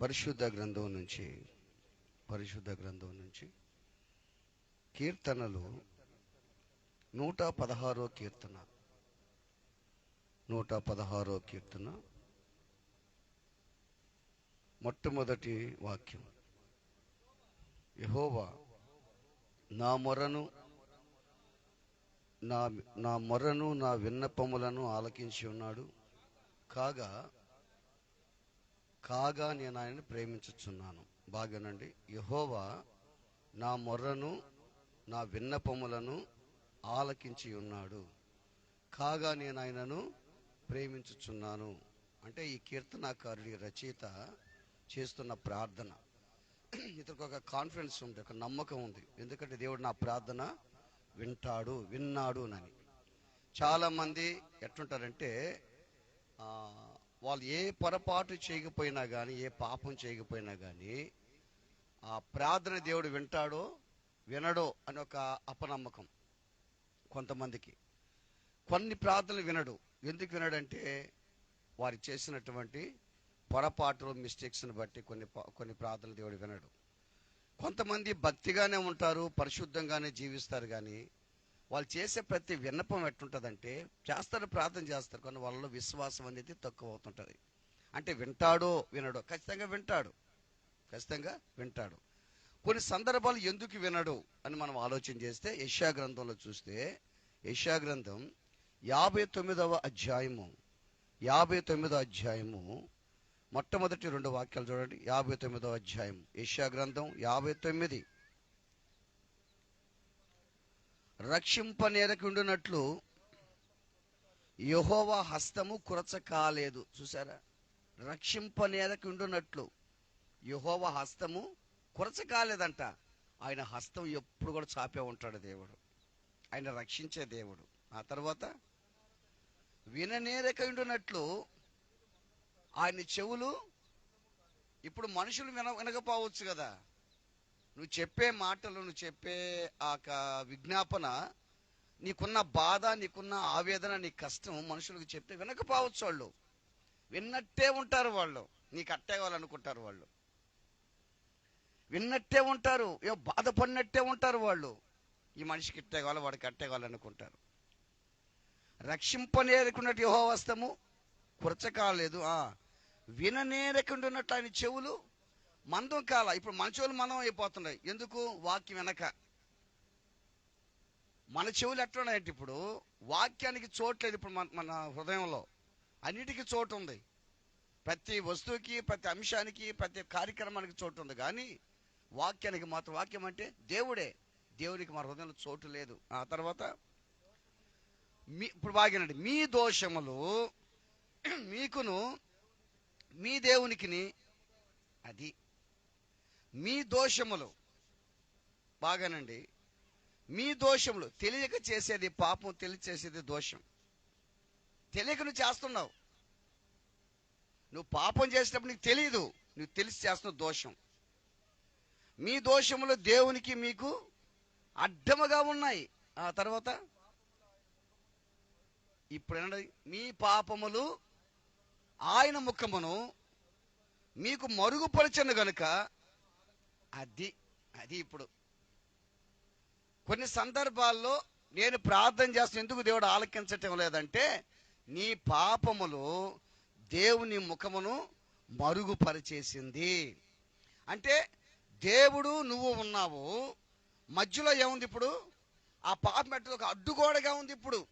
పరిశుద్ధ గ్రంథం నుంచి పరిశుద్ధ గ్రంథం నుంచి కీర్తనలు నూట పదహారో కీర్తన. నూట పదహారో కీర్తన. మొట్టమొదటి వాక్యం. యహోవా నా మొరను నా నా మొరను నా విన్నపములను ఆలకించి ఉన్నాడు. కాగా కాగా నేను ఆయనను ప్రేమించుచున్నాను. బాగానండి. యహోవా నా మొర్రను నా విన్నపములను ఆలకించి ఉన్నాడు. కాగా నేను ఆయనను ప్రేమించుచున్నాను. అంటే ఈ కీర్తనాకారుడి రచయిత చేస్తున్న ప్రార్థన. ఇతనికి ఒక కాన్ఫిడెన్స్ ఉంది ఒక నమ్మకం ఉంది. ఎందుకంటే దేవుడు నా ప్రార్థన వింటాడు విన్నాడు అని. చాలామంది ఎట్లుంటారంటే వాళ్ళు ఏ పొరపాటు చేయకపోయినా కానీ ఏ పాపం చేయకపోయినా కానీ ఆ ప్రార్థన దేవుడు వింటాడో వినడో అని ఒక అపనమ్మకం కొంతమందికి. కొన్ని ప్రార్థనలు వినడు. ఎందుకు వినడంటే వారు చేసినటువంటి పొరపాటు మిస్టేక్స్ని బట్టి కొన్ని కొన్ని ప్రార్థనలు దేవుడు వినడు. కొంతమంది భక్తిగానే ఉంటారు పరిశుద్ధంగానే జీవిస్తారు కానీ వాళ్ళు చేసే ప్రతి విన్నపం ఎట్టుంటుందంటే చేస్తారు ప్రార్థన చేస్తారు కానీ వాళ్ళలో విశ్వాసం అనేది తక్కువ అవుతుంటుంది అంటే వింటాడో వినడో ఖచ్చితంగా వింటాడు. ఖచ్చితంగా వింటాడు. కొన్ని సందర్భాలు ఎందుకు వినడు అని మనం ఆలోచన చేస్తే యశా గ్రంథంలో చూస్తే యశా గ్రంథం యాభై తొమ్మిదవ అధ్యాయము యాభై తొమ్మిదవ అధ్యాయము మొట్టమొదటి రెండు వాక్యాలు చూడండి. యాభై తొమ్మిదవ అధ్యాయం యశా గ్రంథం యాభై తొమ్మిది. రక్షింపనేరకుండునట్లు యహోవా హస్తము కురచ కాలేదు చూసారా రక్షింపనేరకుండునట్లు యహోవా హస్తము కురచ కాలేదంట ఆయన హస్తం ఎప్పుడు కూడా చాపే ఉంటాడు దేవుడు. ఆయన రక్షించే దేవుడు. ఆ తర్వాత విననేరకుండునట్లు ఆయన చెవులు ఇప్పుడు మనుషులు విన వినకపోవచ్చు కదా. నువ్వు చెప్పే మాటలు నువ్వు చెప్పే ఆ విజ్ఞాపన నీకున్న బాధ నీకున్న ఆవేదన నీ కష్టం మనుషులకు చెప్తే వినకపోవచ్చు వాళ్ళు. విన్నట్టే ఉంటారు వాళ్ళు. నీకు అట్టే కావాలనుకుంటారు వాళ్ళు. విన్నట్టే ఉంటారు. ఏ బాధపడినట్టే ఉంటారు వాళ్ళు. ఈ మనిషికి ఇట్టే కావాలి వాడికి అట్టే కావాలనుకుంటారు. రక్షింపనేరుకున్నట్టు యహో కురచకాలేదు. ఆ విననేరకుండున్నట్టు ఆయన చెవులు మందం కాల ఇప్పుడు మన చెవులు అయిపోతున్నాయి. ఎందుకు? వాక్యం వెనక. మన చెవులు ఎట్లున్నాయంటే ఇప్పుడు వాక్యానికి చోట్లేదు ఇప్పుడు మన మన హృదయంలో. అన్నిటికీ చోటు ఉంది. ప్రతి వస్తువుకి ప్రతి అంశానికి ప్రతి కార్యక్రమానికి చోటు ఉంది. కానీ వాక్యానికి మాత్రం వాక్యం అంటే దేవుడే. దేవునికి మన హృదయంలో చోటు లేదు. ఆ తర్వాత మీ ఇప్పుడు బాగానండి మీ దోషములు మీకును మీ దేవునికిని అది మీ దోషములు. బాగానండి. మీ దోషములు. తెలియక చేసేది పాపం తెలియ చేసేది దోషం. తెలియక నువ్వు చేస్తున్నావు. నువ్వు పాపం చేసినప్పుడు నీకు తెలియదు నువ్వు తెలిసి చేస్తున్న దోషం. మీ దోషములు దేవునికి మీకు అడ్డముగా ఉన్నాయి. ఆ తర్వాత ఇప్పుడు మీ పాపములు ఆయన ముఖమును మీకు మరుగుపరచను గనుక అది అది ఇప్పుడు. కొన్ని సందర్భాల్లో నేను ప్రార్థన చేస్తున్న ఎందుకు దేవుడు ఆలకించటం లేదంటే నీ పాపములు దేవుని ముఖమును మరుగుపరిచేసింది. అంటే దేవుడు నువ్వు ఉన్నావు మధ్యలో ఏముంది ఇప్పుడు? ఆ పాపం పెట్టదు ఒక అడ్డుగోడగా ఉంది ఇప్పుడు.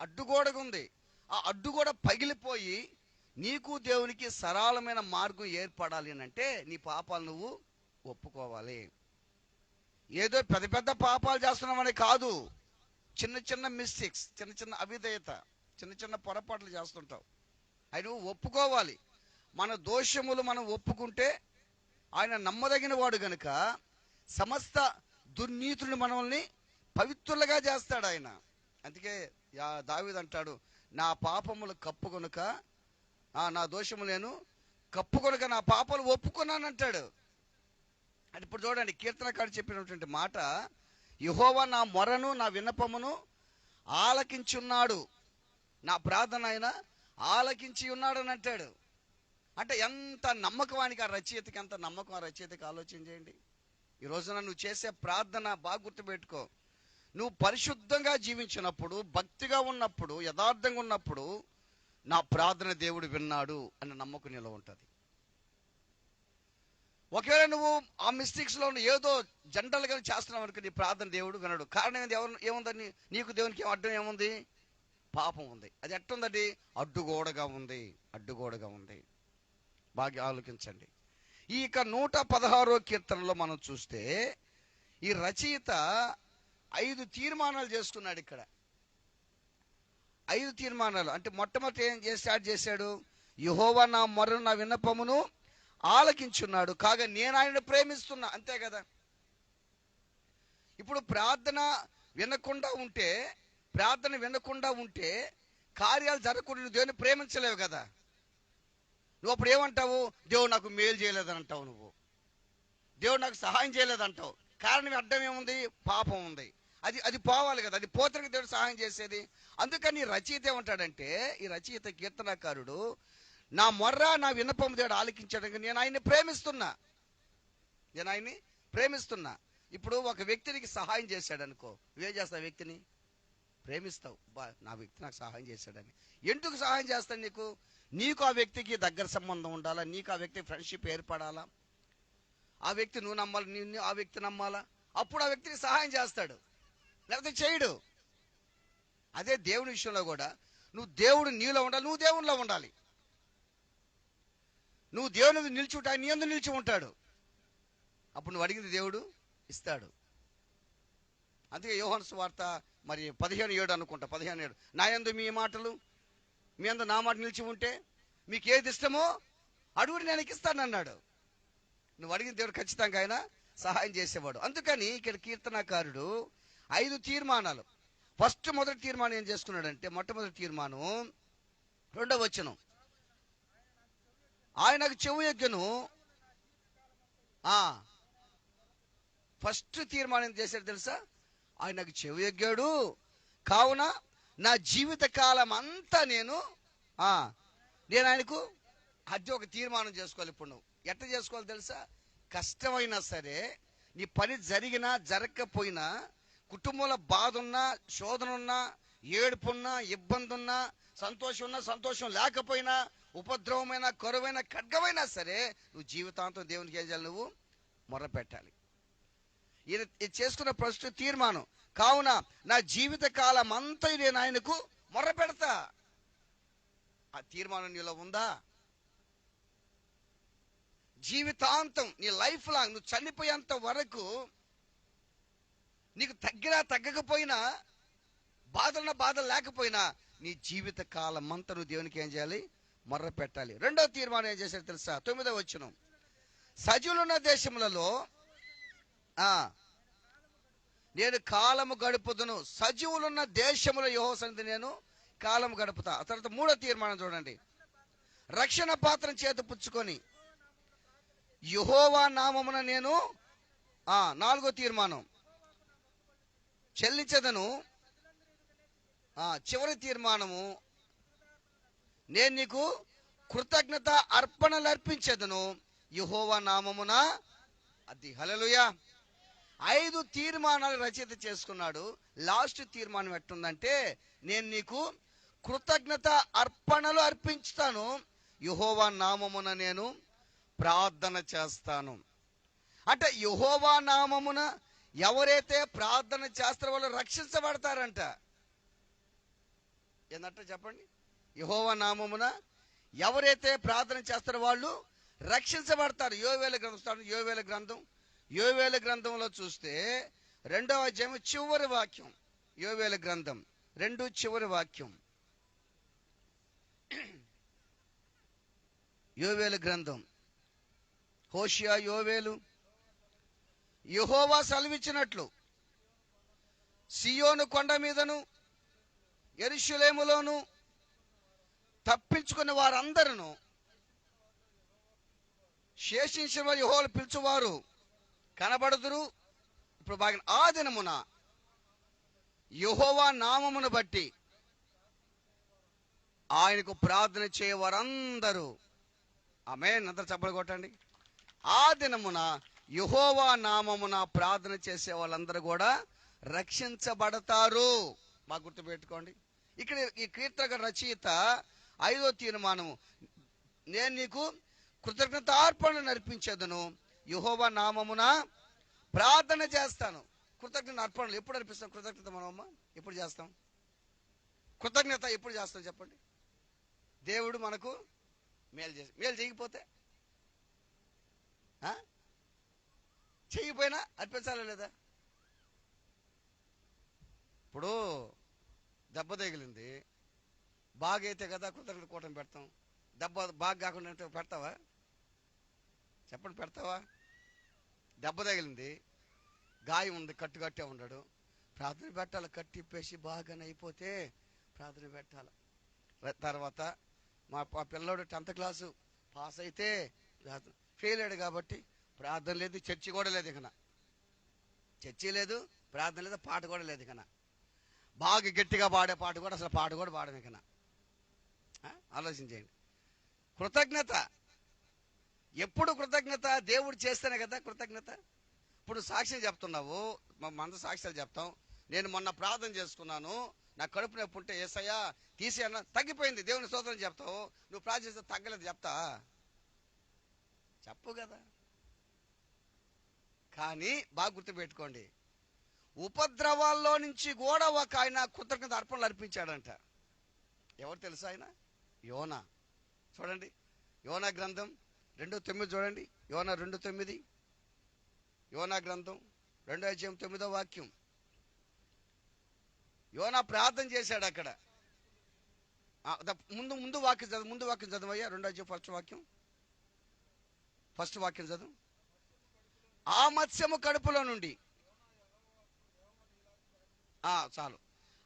అడ్డుగోడగా ఉంది ఆ అడ్డుగోడ పగిలిపోయి నీకు దేవునికి సరళమైన మార్గం ఏర్పడాలి అని అంటే నీ పాపాలు నువ్వు ఒప్పుకోవాలి. ఏదో పెద్ద పెద్ద పాపాలు చేస్తున్నామని కాదు. చిన్న చిన్న మిస్టేక్స్ చిన్న చిన్న అవిధేయత చిన్న చిన్న పొరపాట్లు చేస్తుంటావు. అవి నువ్వు ఒప్పుకోవాలి. మన దోషములు మనం ఒప్పుకుంటే ఆయన నమ్మదగిన వాడు గనుక సమస్త దుర్నీతుని మనల్ని పవిత్రులుగా చేస్తాడు ఆయన. అందుకే యా అంటాడు నా పాపములు కప్పుకొనుక ఆ, నా దోషము నేను కప్పుకొనుక నా పాపాలు ఒప్పుకున్నానంటాడు. అది ఇప్పుడు చూడండి కీర్తనకాడు చెప్పినటువంటి మాట యహోవా నా మొరను నా విన్నపమును ఆలకించున్నాడు. నా ప్రార్థన ఆయన ఆలకించి ఉన్నాడని అంటాడు. అంటే ఎంత నమ్మకవానికి ఆ రచయితకి ఎంత నమ్మకం ఆ రచయితకి ఆలోచన చేయండి. ఈ రోజున నువ్వు చేసే ప్రార్థన బాగా గుర్తుపెట్టుకో. నువ్వు పరిశుద్ధంగా జీవించినప్పుడు భక్తిగా ఉన్నప్పుడు యథార్థంగా ఉన్నప్పుడు నా ప్రార్థన దేవుడు విన్నాడు అనే నమ్మకం నీలో ఉంటుంది. ఒకవేళ నువ్వు ఆ మిస్టేక్స్లో ఏదో జనరల్గా చేస్తున్నావు అనుకో నీ ప్రార్థన దేవుడు వినడు. కారణం ఏంది? ఎవరు ఏముందని నీకు దేవునికి ఏం అడ్డం ఏముంది? పాపం ఉంది. అది ఎట్టుందండి అడ్డుగోడగా ఉంది. అడ్డుగోడగా ఉంది. బాగా ఆలోచించండి. ఈ ఇక నూట పదహారో కీర్తనలో మనం చూస్తే ఈ రచయిత ఐదు తీర్మానాలు చేసుకున్నాడు ఇక్కడ. ఐదు తీర్మానాలు. అంటే మొట్టమొదటి ఏం స్టార్ట్ చేశాడు? యహోవా నా మొర నా విన్నపమును ఆలకించున్నాడు. కాగా నేను ఆయన ప్రేమిస్తున్నా. అంతే కదా? ఇప్పుడు ప్రార్థన వినకుండా ఉంటే ప్రార్థన వినకుండా ఉంటే కార్యాలు జరగకుండా నువ్వు దేవుని ప్రేమించలేవు కదా? నువ్వు అప్పుడు ఏమంటావు? దేవుడు నాకు మేలు చేయలేదని అంటావు నువ్వు. దేవుడు నాకు సహాయం చేయలేదంటావు. కారణం అడ్డం ఏముంది? పాపం ఉంది. అది అది పోవాలి కదా? అది పోతనికి దేవుడు సహాయం చేసేది. అందుకని రచయిత ఏమంటాడంటే ఈ రచయిత కీర్తనకారుడు నా మొర్ర నా విన్నపం దేవుడు ఆలకించడానికి నేను ఆయన్ని ప్రేమిస్తున్నా. నేను ఆయన్ని ప్రేమిస్తున్నా. ఇప్పుడు ఒక వ్యక్తినికి సహాయం చేశాడు అనుకో నువ్వేం చేస్తావు వ్యక్తిని? ప్రేమిస్తావు. బా నా వ్యక్తి నాకు సహాయం చేశాడని. ఎందుకు సహాయం చేస్తాను నీకు? నీకు ఆ వ్యక్తికి దగ్గర సంబంధం ఉండాలా? నీకు ఆ వ్యక్తి ఫ్రెండ్షిప్ ఏర్పడాలా? ఆ వ్యక్తి నువ్వు నమ్మాలి నిన్ను ఆ వ్యక్తి నమ్మాలా? అప్పుడు ఆ వ్యక్తికి సహాయం చేస్తాడు. లేకపోతే చేయడు. అదే దేవుని విషయంలో కూడా నువ్వు దేవుడు నీలో ఉండాలి నువ్వు దేవునిలో ఉండాలి. నువ్వు దేవుని మీద ఆయన నీ అందు నిలిచి ఉంటాడు. అప్పుడు నువ్వు అడిగింది దేవుడు ఇస్తాడు. అందుకే యోహన్స్ వార్త మరి పదిహేను ఏడు అనుకుంటా పదిహేను ఏడు. నా ఎందు మీ మాటలు మీ అందు నా మాట నిలిచి ఉంటే మీకు ఏది ఇష్టమో అడుగుడు నేను ఇస్తాను అన్నాడు నువ్వు అడిగిన దేవుడు ఖచ్చితంగా ఆయన సహాయం చేసేవాడు. అందుకని ఇక్కడ కీర్తనకారుడు ఐదు తీర్మానాలు. ఫస్ట్ మొదటి తీర్మానం ఏం చేసుకున్నాడంటే మొట్టమొదటి తీర్మానం రెండవ వచనం. ఆయనకు చెవు ఎగ్గను ఆ ఫస్ట్ తీర్మానం చేశాడు తెలుసా? ఆయనకు చెవి ఎగ్గాడు. కావున నా జీవిత కాలం అంతా నేను నేను ఆయనకు అది ఒక తీర్మానం చేసుకోవాలి ఇప్పుడు నువ్వు. ఎట్ట చేసుకోవాలి తెలుసా? కష్టమైనా సరే నీ పని జరిగినా జరగకపోయినా కుటుంబంలో బాధ ఉన్నా శోధన ఉన్నా ఏడుపున్నా ఇబ్బంది ఉన్నా సంతోషం ఉన్నా సంతోషం లేకపోయినా ఉపద్రవమైన కరువైన ఖడ్గమైనా సరే నువ్వు జీవితాంతం దేవునికి ఏం చేయాలి నువ్వు? మొర్ర పెట్టాలి ఈయన చేసుకున్న ప్రశ్న తీర్మానం. కావున నా జీవిత కాలం అంతా నేను ఆయనకు మొర్ర పెడతా ఆ తీర్మానం నీలో ఉందా? జీవితాంతం నీ లైఫ్ లాంగ్ నువ్వు చనిపోయేంత వరకు నీకు తగ్గినా తగ్గకపోయినా బాధలున్న బాధలు లేకపోయినా నీ జీవిత కాలం అంతా నువ్వు దేవునికి ఏం చేయాలి? మొర్ర పెట్టాలి. రెండో తీర్మానం ఏం చేశారు తెలుసా? తొమ్మిదో వచ్చిన సజీవులున్న దేశములలో నేను కాలము గడుపుదును. సజీవులున్న దేశముల యోహసంతి నేను కాలము గడుపుతా. ఆ తర్వాత మూడో తీర్మానం చూడండి. రక్షణ పాత్రను చేత పుచ్చుకొని యుహోవా నామమున నేను ఆ నాలుగో తీర్మానం. చెల్లించదను. చివరి తీర్మానము నేను నీకు కృతజ్ఞత అర్పణలు అర్పించేదను యుహోవా నామమున అది. హలలుయా ఐదు తీర్మానాలు రచయిత చేసుకున్నాడు. లాస్ట్ తీర్మానం ఎట్టుందంటే నేను నీకు కృతజ్ఞత అర్పణలు అర్పించుతాను. యుహోవా నామమున నేను ప్రార్థన చేస్తాను. అంటే యుహోవా నామమున ఎవరైతే ప్రార్థన చేస్తారో వాళ్ళు రక్షించబడతారంట. ఏందంట చెప్పండి. యహోవ నామమున ఎవరైతే ప్రార్థన చేస్తారో వాళ్ళు రక్షించబడతారు. యోవేల గ్రంథం యోవేల గ్రంథం. యోవేల గ్రంథంలో చూస్తే రెండవ అధ్యాయం చివరి వాక్యం. యోవేల గ్రంథం రెండు చివరి వాక్యం. యోవేల గ్రంథం. హోషియా యోవేలు. యహోవా సెలవిచ్చినట్లు సియోను కొండ మీదను ఎరుషులేములోను తప్పించుకున్న వారందరూ శేషించిన వారు యహోలు పిలుచువారు కనబడుదురు. ఇప్పుడు బాగా ఆ దినమున యహోవా నామమును బట్టి ఆయనకు ప్రార్థన చేయవారందరూ ఆమె అందరు చప్పలు కొట్టండి. ఆ దినమున యహోవా నామమున ప్రార్థన చేసే వాళ్ళందరూ కూడా రక్షించబడతారు. మా గుర్తుపెట్టుకోండి. ఇక్కడ ఈ కీర్తక రచయిత ఐదో తీర్మానము. నేను నీకు కృతజ్ఞతార్పణ నర్పించేదను యుహోవా నామమున ప్రార్థన చేస్తాను. కృతజ్ఞత అర్పణలు ఎప్పుడు అర్పిస్తాం? కృతజ్ఞత మనమ్మ ఎప్పుడు చేస్తాం? కృతజ్ఞత ఎప్పుడు చేస్తాం చెప్పండి? దేవుడు మనకు మేలు చేసి మేలు చేయకపోతే? చేయకపోయినా అర్పించాలా లేదా? ఇప్పుడు దెబ్బ తగిలింది. బాగా అయితే కదా కృతజ్ఞత కూటమి పెడతాం. దెబ్బ బాగా కాకుండా అంటే పెడతావా? చెప్పండి పెడతావా? దెబ్బ తగిలింది. గాయం ఉంది కట్టు కట్టే ఉన్నాడు. ప్రార్థన పెట్టాలి కట్టిప్పేసి బాగానే అయిపోతే ప్రార్థన పెట్టాలి. తర్వాత మా పిల్లోడు టెన్త్ క్లాసు పాస్ అయితే ప్రార్థన ఫెయిల్ అయ్యాడు కాబట్టి ప్రార్థన లేదు చర్చి కూడా లేదు ఇకన. చర్చి లేదు ప్రార్థన లేదు పాట కూడా లేదు ఇకన. బాగా గట్టిగా పాడే పాట కూడా అసలు పాట కూడా పాడడం ఇకనా ఆలోచించేయండి. కృతజ్ఞత. ఎప్పుడు కృతజ్ఞత? దేవుడు చేస్తేనే కదా కృతజ్ఞత. ఇప్పుడు సాక్ష్యం చెప్తున్నావు మా మంద సాక్ష్యాలు చెప్తాం. నేను మొన్న ప్రార్థన చేసుకున్నాను నా కడుపు నొప్పి ఉంటే ఏసయ్యా తీసి అన్న తగ్గిపోయింది దేవుని స్తోత్రం చెప్తావు. నువ్వు ప్రార్థన చేస్తే తగ్గలేదు చెప్తా. చెప్పు కదా. కానీ బాగా గుర్తుపెట్టుకోండి. ఉపద్రవాల్లో నుంచి కూడా ఒక ఆయన కృతజ్ఞత అర్పణలు అర్పించాడంట. ఎవరు తెలుసా ఆయన? యోన. చూడండి. యోన గ్రంథం రెండు తొమ్మిది చూడండి. యోన రెండు తొమ్మిది. యోన గ్రంథం రెండో అధ్యాయం తొమ్మిదో వాక్యం. యోన ప్రార్థన చేశాడు అక్కడ. ముందు ముందు వాక్యం చదువు ముందు వాక్యం చదవయ్యా. రెండో అధ్యాయం ఫస్ట్ వాక్యం. ఫస్ట్ వాక్యం చదువు. ఆ మత్స్యము కడుపులో నుండి. చాలు.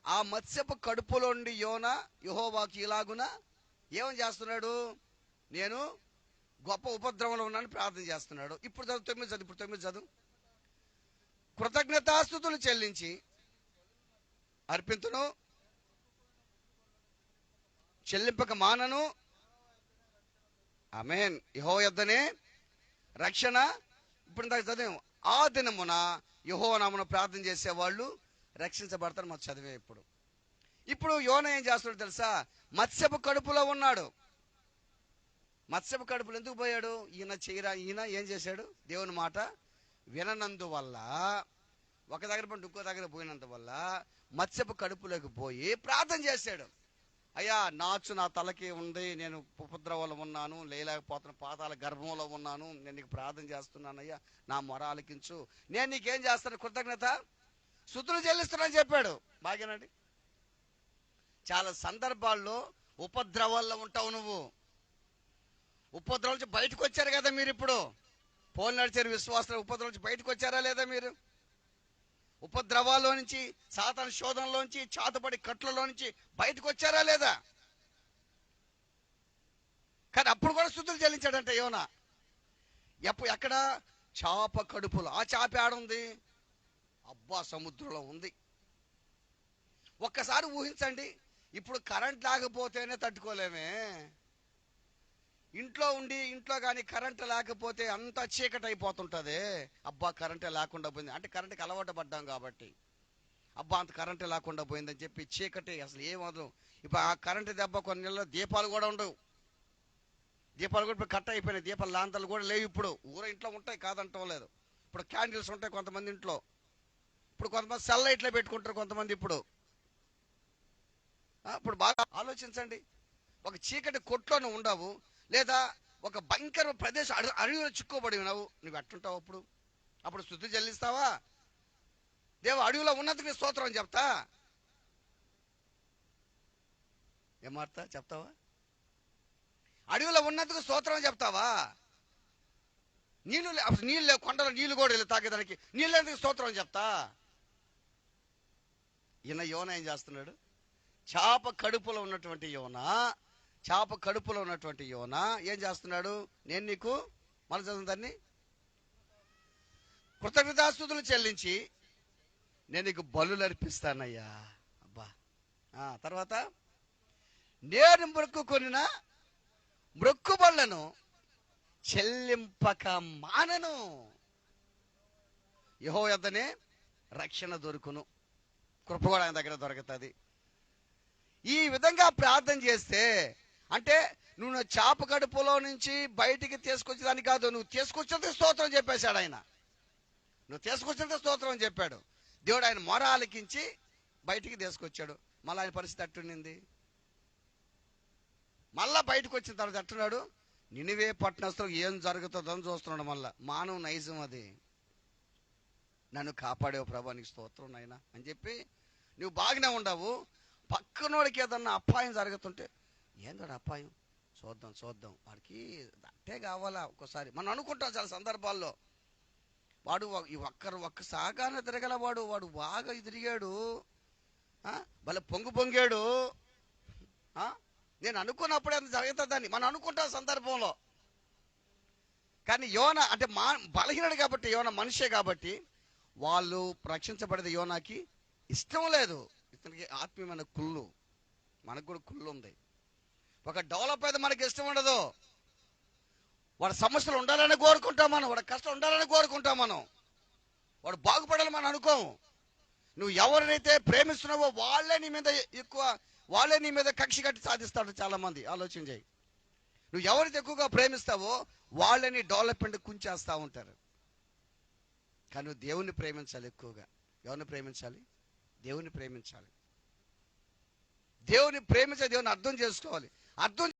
ఆ మత్స్యపు కడుపులో నుండి యోన యుహోవాకి ఇలాగున ఏమని చేస్తున్నాడు? నేను గొప్ప ఉపద్రవంలో ఉన్నాను ప్రార్థన చేస్తున్నాడు. ఇప్పుడు చదువు తొమ్మిది చదువు ఇప్పుడు తొమ్మిది చదువు. కృతజ్ఞతాస్థుతులు చెల్లించి అర్పింతును చెల్లింపక మానను. అమెన్ యహో యొద్దనే రక్షణ. ఇప్పుడు ఇందాక చదివాం. ఆ దినమున యహో నామను ప్రార్థన చేసేవాళ్ళు రక్షించబడతారు. మాకు చదివే ఇప్పుడు. ఇప్పుడు యోన ఏం చేస్తున్నాడు తెలుసా? మత్స్యపు కడుపులో ఉన్నాడు. మత్స్యపు కడుపులో ఎందుకు పోయాడు? ఈయన చేయరా ఈయన ఏం చేశాడు? దేవుని మాట విననందువల్ల ఒక దగ్గర పండి ఇంకో దగ్గర పోయినందువల్ల మత్స్యపు కడుపులోకి పోయి ప్రార్థన చేశాడు. అయ్యా నాచు నా తలకి ఉంది నేను ఉపద్రవంలో ఉన్నాను లేలేకపోతున్న పాతాల గర్భంలో ఉన్నాను నేను నీకు ప్రార్థన చేస్తున్నాను అయ్యా నా మొర ఆలకించు. నేను నీకేం చేస్తాను? కృతజ్ఞత? శుద్ధులు చెల్లిస్తున్నాను చెప్పాడు. బాగేనండి? చాలా సందర్భాల్లో ఉపద్రవాల్లో ఉంటావు నువ్వు. ఉపద్రవం నుంచి బయటకు వచ్చారు కదా మీరు ఇప్పుడు. పోలు నడిచారు విశ్వాసం ఉపద్రవం నుంచి బయటకు వచ్చారా లేదా మీరు? ఉపద్రవాల్లో నుంచి సాతాన శోధనలోంచి చాతపడి కట్లలో నుంచి బయటకు వచ్చారా లేదా? కానీ అప్పుడు కూడా స్థుతులు చెల్లించాడంట యోనా. ఎప్పుడు ఎక్కడ? చాప కడుపులో. ఆ చాప ఆడుంది అబ్బా సముద్రంలో ఉంది. ఒక్కసారి ఊహించండి. ఇప్పుడు కరెంట్ లేకపోతేనే తట్టుకోలేమే. ఇంట్లో ఉండి ఇంట్లో కానీ కరెంట్ లేకపోతే అంత చీకటి అయిపోతుంటుంది అబ్బా కరెంటే లేకుండా పోయింది. అంటే కరెంట్కి అలవాటు పడ్డాం కాబట్టి. అబ్బా అంత కరెంటే లేకుండా పోయిందని చెప్పి చీకటి అసలు ఏం వదలం ఇప్పుడు ఆ కరెంటు దెబ్బ కొన్ని నెలల్లో దీపాలు కూడా ఉండవు. దీపాలు కూడా ఇప్పుడు కట్ అయిపోయినాయి. దీపాల లాంతలు కూడా లేవు ఇప్పుడు. ఊర ఇంట్లో ఉంటాయి కాదంటాం లేదు. ఇప్పుడు క్యాండిల్స్ ఉంటాయి కొంతమంది ఇంట్లో. ఇప్పుడు కొంతమంది సెల్ లైట్లో పెట్టుకుంటారు కొంతమంది ఇప్పుడు. ఇప్పుడు బాగా ఆలోచించండి. ఒక చీకటి కొట్లోనే ఉండవు లేదా ఒక భయంకర ప్రదేశం అడవి అడవిలో చిక్కుబడి ఉన్నావు నువ్వు ఎట్టుంటావు అప్పుడు? అప్పుడు శుద్ధి చెల్లిస్తావా? దేవ అడవిలో ఉన్నందుకు నీ స్తోత్రం అని చెప్తా? ఏమార్తా చెప్తావా? అడవిలో ఉన్నందుకు స్తోత్రం చెప్తావా? నీళ్ళు లే- నీళ్ళు లేవు కొండలో నీళ్ళు కూడా వెళ్ళి తాగేదానికి. నీళ్ళు స్తోత్రం అని చెప్తా? ఈయన యోన ఏం చేస్తున్నాడు. చాప కడుపులో ఉన్నటువంటి యోన చాప కడుపులో ఉన్నటువంటి యోన ఏం చేస్తున్నాడు? నేను నీకు మన చదువు దాన్ని. కృతజ్ఞతాస్తుతులు చెల్లించి నేను నీకు బలులు అర్పిస్తానయ్యా. అబ్బా. ఆ, తర్వాత నేను మొక్కుకొనిన మొక్కుబళ్ళను చెల్లింపక మానను. యహో యొద్దనే రక్షణ దొరుకును. కృప కూడా ఆయన దగ్గర దొరుకుతుంది. ఈ విధంగా ప్రార్థన చేస్తే అంటే నువ్వు నా చాప కడుపులో నుంచి బయటికి తీసుకొచ్చేదాన్ని కాదు నువ్వు తీసుకొచ్చేది స్తోత్రం చెప్పేశాడు ఆయన. నువ్వు తీసుకొచ్చినందుకు స్తోత్రం అని చెప్పాడు. దేవుడు ఆయన మొర ఆలకించి బయటికి తీసుకొచ్చాడు. మళ్ళీ ఆయన పరిస్థితి అట్టుండింది మళ్ళా బయటకు వచ్చిన తర్వాత అంటున్నాడు నినివే పట్టణస్తులకు ఏం జరుగుతుందో అని చూస్తున్నాడు మళ్ళా. మానవ నైజం అది. నన్ను కాపాడేవు ప్రభా నీకు స్తోత్రం నాయన అని చెప్పి నువ్వు బాగానే ఉండవు. పక్కనోడికి ఏదన్నా అపాయం జరుగుతుంటే ఏందాడు అపాయం? చూద్దాం చూద్దాం. వాడికి అట్టే కావాలా ఒక్కసారి? మనం అనుకుంటాం చాలా సందర్భాల్లో. వాడు ఈ ఒక్కరు ఒక్క సాగానే తిరగలవాడు వాడు బాగా తిరిగాడు భలే పొంగు పొంగాడు. నేను అనుకున్నప్పుడే అది జరుగుతుందని మనం అనుకుంటాం సందర్భంలో. కానీ యోన అంటే మా బలహీనుడు కాబట్టి యోన మనిషే కాబట్టి వాళ్ళు రక్షించబడేది యోనాకి ఇష్టం లేదు. ఇతనికి ఆత్మీయమైన కుళ్ళు మనకు కూడా కుళ్ళు ఉంది. ఒక డెవలప్ అయితే మనకి ఇష్టం ఉండదు. వాడి సమస్యలు ఉండాలని కోరుకుంటాం మనం వాడి కష్టం ఉండాలని కోరుకుంటాం మనం. వాడు బాగుపడాలని మనం అనుకోము. నువ్వు ఎవరినైతే ప్రేమిస్తున్నావో వాళ్ళే నీ మీద ఎక్కువ వాళ్ళే నీ మీద కక్షి కట్టి సాధిస్తాడు చాలామంది. ఆలోచన చేయి. నువ్వు ఎవరైతే ఎక్కువగా ప్రేమిస్తావో వాళ్ళని డెవలప్మెంట్ కుంచేస్తూ ఉంటారు. కానీ నువ్వు దేవుణ్ణి ప్రేమించాలి ఎక్కువగా. ఎవరిని ప్రేమించాలి? దేవుని ప్రేమించాలి. దేవుని ప్రేమించే దేవుని అర్థం చేసుకోవాలి. అర్థం